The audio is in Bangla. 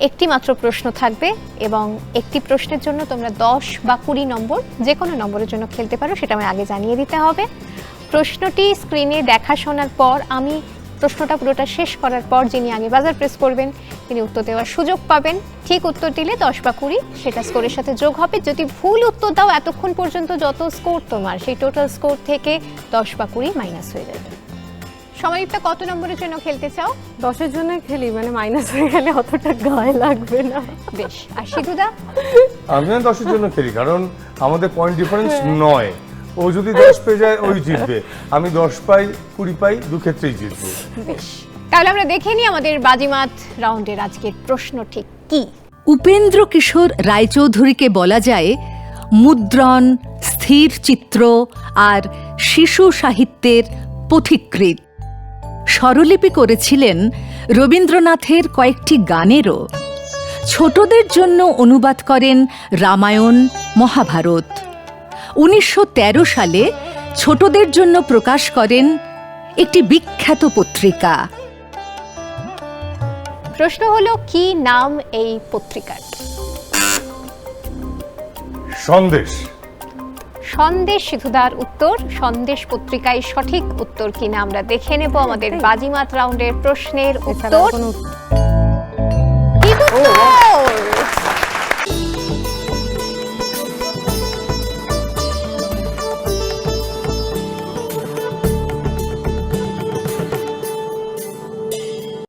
একটি মাত্র প্রশ্ন থাকবে এবং একটি প্রশ্নের জন্য তোমরা দশ বা কুড়ি নম্বর যে কোনো নম্বরের জন্য খেলতে পারো, সেটা আমি আগে জানিয়ে দিতে হবে। প্রশ্নটি স্ক্রিনে দেখা শোনার পর, আমি প্রশ্নটা পুরোটা শেষ করার পর যিনি আগে বাজার প্রেস করবেন, তিনি উত্তর দেওয়ার সুযোগ পাবেন। ঠিক উত্তর দিলে দশ বা কুড়ি, সেটা স্কোরের সাথে যোগ হবে। যদি ভুল উত্তর দাও, এতক্ষণ পর্যন্ত যত স্কোর তোমার, সেই টোটাল স্কোর থেকে দশ বা কুড়ি মাইনাস হয়ে যাবে। সময়টা কত নম্বরের জন্য খেলতে চাও? দশের জন্য খেলি মানে মাইনাস হয়ে গেলে অতটা গায়ে লাগবে না। বেশ আর সিধুদা? আমিও দশের জন্য খেলি কারণ আমাদের পয়েন্ট ডিফারেন্স নয়। ও যদি দশ পেয়ে যায় ওই জিতবে। আমি দশ পাই কুড়ি পাই দু ক্ষেত্রেই জিতবো। বেশ তাহলে আমরা দেখে নিই আমাদের বাজিমাত রাউন্ডের আজকের প্রশ্ন ঠিক কি? উপেন্দ্র কিশোর রায়চৌধুরীকে বলা যায় মুদ্রণ স্থির চিত্র আর শিশু সাহিত্যের পথিকৃৎ। স্বরলিপি করেছিলেন রবীন্দ্রনাথের কয়েকটি গানেরও। ছোটদের জন্য অনুবাদ করেন রামায়ণ মহাভারত। উনিশশো তেরো সালে ছোটদের জন্য প্রকাশ করেন একটি বিখ্যাত পত্রিকা। প্রশ্ন হলো কি নাম এই পত্রিকার? সন্দেশ। সন্দেশ সিধুদার উত্তর সন্দেশ পত্রিকায় সঠিক উত্তর কিনা আমরা দেখে নেব। আমাদের বাজিমাত রাউন্ডের প্রশ্নের উত্তর?